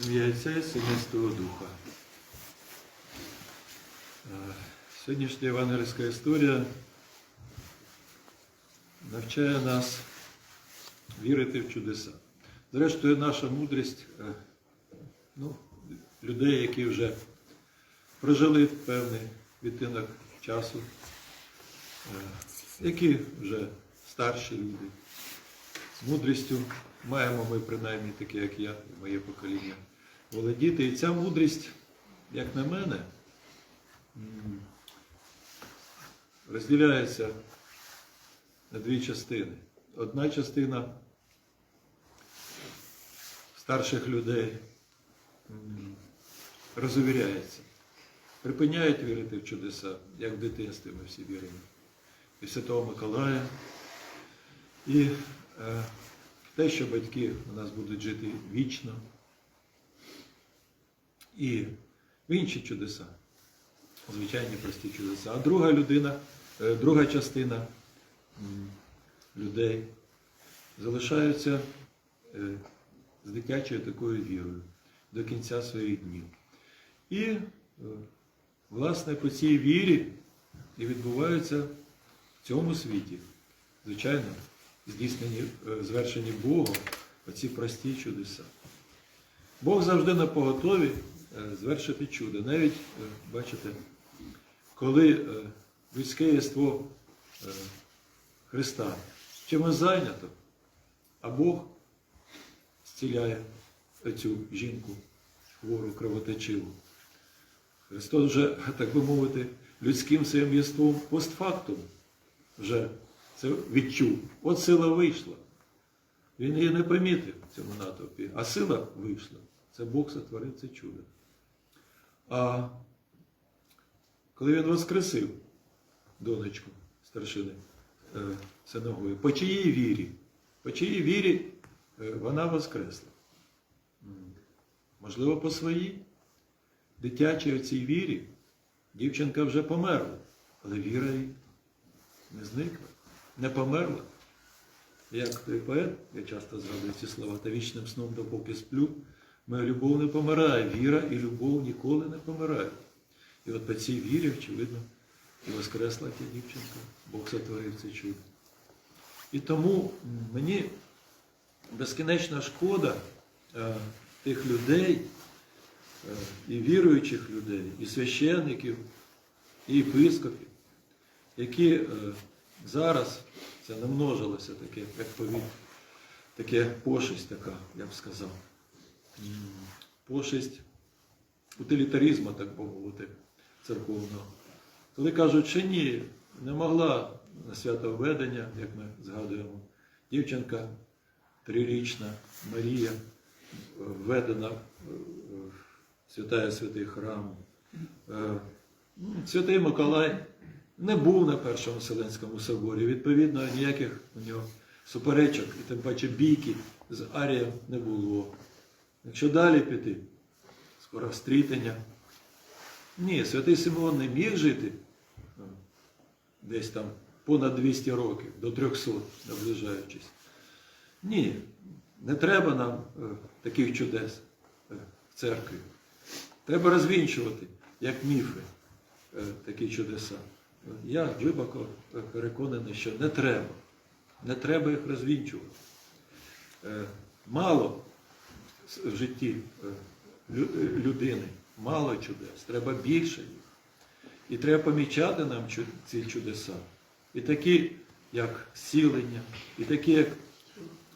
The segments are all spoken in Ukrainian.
Отця і Святого Духа. Е, Сьогоднішня євангельська історія навчає нас вірити в чудеса. Зрештою, наша мудрість е, ну, людей, які вже прожили певний відтинок часу, е, які вже старші люди. З мудрістю маємо ми, принаймні, такі, як я, моє покоління, володіти. І ця мудрість, як на мене, розділяється на дві частини. Одна частина старших людей м, розувіряється, припиняють вірити в чудеса, як в дитинстві ми всі віримо. І Святого Миколая, і е, те, що батьки у нас будуть жити вічно, і в інші чудеса, звичайні прості чудеса. А друга людина, е, друга частина людей залишаються е, з дитячою такою вірою до кінця своїх днів. І, е, власне, по цій вірі і відбуваються в цьому світі, звичайно, здійснені, е, звершені Богом оці прості чудеса. Бог завжди на поготові е, звершити чудо. Навіть, е, бачите, коли людське єство Христа чимось зайнято, а Бог зціляє цю жінку хвору кровоточиву. Христос вже, так би мовити, людським своїм єством постфактум вже це відчув. От сила вийшла. Він її не помітив в цьому натовпі, а сила вийшла. Це Бог сотворив це чудо. А коли він воскресив донечку старшини е, синагоги, по чиїй вірі? По чиїй вірі е, вона воскресла? Можливо, по своїй дитячій оцій вірі дівчинка вже померла, але віра їй не зникла, не померла. Як той поет, я часто згадую ці слова, та вічним сном, допоки сплю, моя любов не помирає, віра і любов ніколи не помирають. І от по цій вірі, очевидно, і воскресла ця дівчинка, Бог сотворив це чудо. І тому мені безкінечна шкода е, тих людей, е, і віруючих людей, і священників, і єпископів, які е, зараз це намножилося таке, як повіт, таке пошесть така, я б сказав. Пошесть утилітаризму, так би мовити, церковного. Коли кажуть, що ні, не могла на свято введення, як ми згадуємо, дівчинка трирічна Марія, введена в святая святий храм. Е, Святий Миколай не був на Першому Вселенському соборі. Відповідно, ніяких у нього суперечок і тим паче бійки з Арієм не було. Якщо далі піти, скоро стрітення. Ні, святий Симеон не міг жити е, десь там понад 200 років, до 300, наближаючись. Ні, не треба нам е, таких чудес е, в церкві. Треба розвінчувати, як міфи, е, такі чудеса. Я глибоко переконаний, що не треба. Не треба їх розвінчувати. Е, Мало в житті е, е, людини, мало чудес, треба більше їх. І треба помічати нам ці чудеса. І такі, як зцілення, і такі, як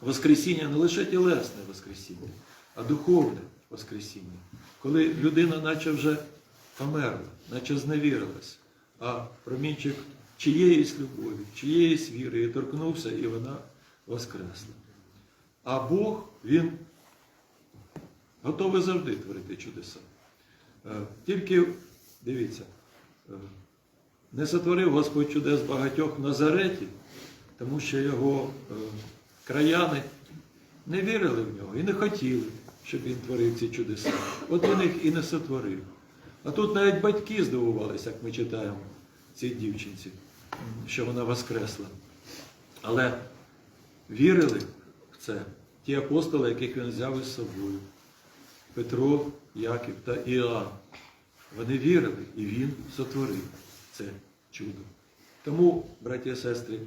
Воскресіння, не лише тілесне Воскресіння, а духовне Воскресіння. Коли людина наче вже померла, наче зневірилась, а промінчик чиєїсь любові, чиєїсь віри її торкнувся, і вона воскресла. А Бог, Він готовий завжди творити чудеса. Е, Тільки, дивіться, е, не сотворив Господь чудес багатьох в Назареті, тому що його е, краяни не вірили в нього і не хотіли, щоб він творив ці чудеса. От він їх і не сотворив. А тут навіть батьки здивувалися, як ми читаємо цій дівчинці, що вона воскресла. Але вірили в це ті апостоли, яких він взяв із собою. Петро, Яків та Іоанн. Вони вірили, і він сотворив це чудо. Тому, браті і сестри,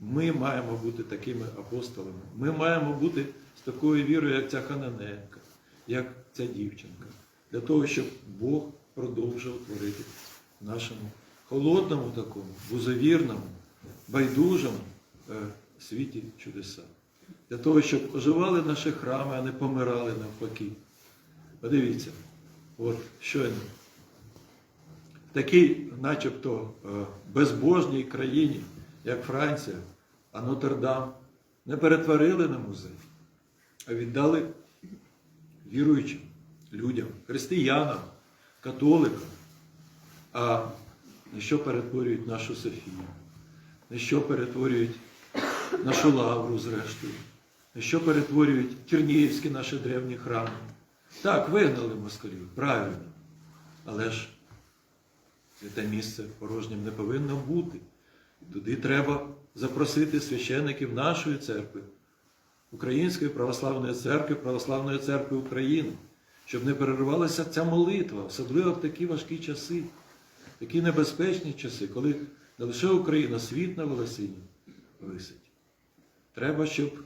ми маємо бути такими апостолами. Ми маємо бути з такою вірою, як ця Хананенка, як ця дівчинка, для того, щоб Бог продовжив творити в нашому холодному такому, бузовірному, байдужому е, світі чудеса. Для того, щоб оживали наші храми, а не помирали навпаки. Подивіться, от щойно в такій, начебто, е, безбожній країні, як Франція, а Нотр-Дам не перетворили на музей, а віддали віруючим людям, християнам, католикам. А на що перетворюють нашу Софію, на що перетворюють нашу лавру, зрештою, на що перетворюють Чернігівські наші древні храми. Так, вигнали москалів, правильно. Але ж святе місце порожнім не повинно бути. Туди треба запросити священиків нашої церкви, Української православної церкви, Православної церкви України, щоб не переривалася ця молитва, особливо в такі важкі часи, такі небезпечні часи, коли не лише Україна, світ на волосині висить. Треба, щоб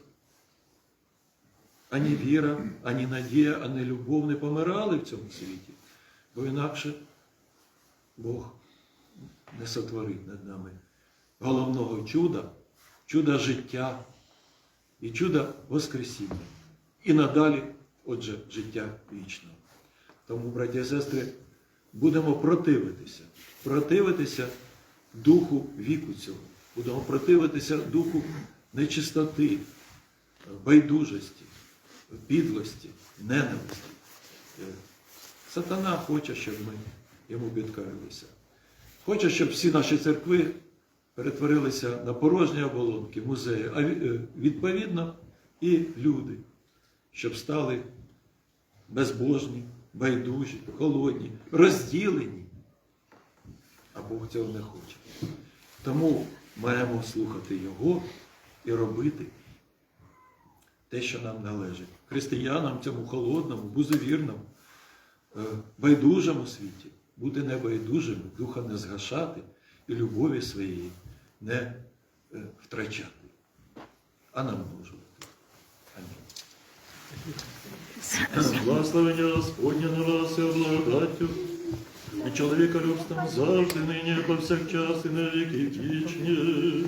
ані віра, ані надія, ані любов не помирали в цьому світі, бо інакше Бог не сотворить над нами головного чуда, чуда життя і чуда Воскресіння. І надалі, отже, життя вічного. Тому, браті і сестри, будемо противитися, противитися духу віку цього, будемо противитися духу нечистоти, байдужості, підлості, ненависті. Е, Сатана хоче, щоб ми йому підкорилися. Хоче, щоб всі наші церкви перетворилися на порожні оболонки, музеї, а е, відповідно і люди, щоб стали безбожні, байдужі, холодні, розділені. А Бог цього не хоче. Тому маємо слухати Його і робити те, що нам належить. Християнам цьому холодному, бузовірному, е, байдужому світі бути небайдужими, духа не згашати і любові своєї не е, втрачати, а намножувати. Амінь. Благословення Господня на вас і благодаттю, чоловіка любством завжди, нині, повсякчас і на віки вічні.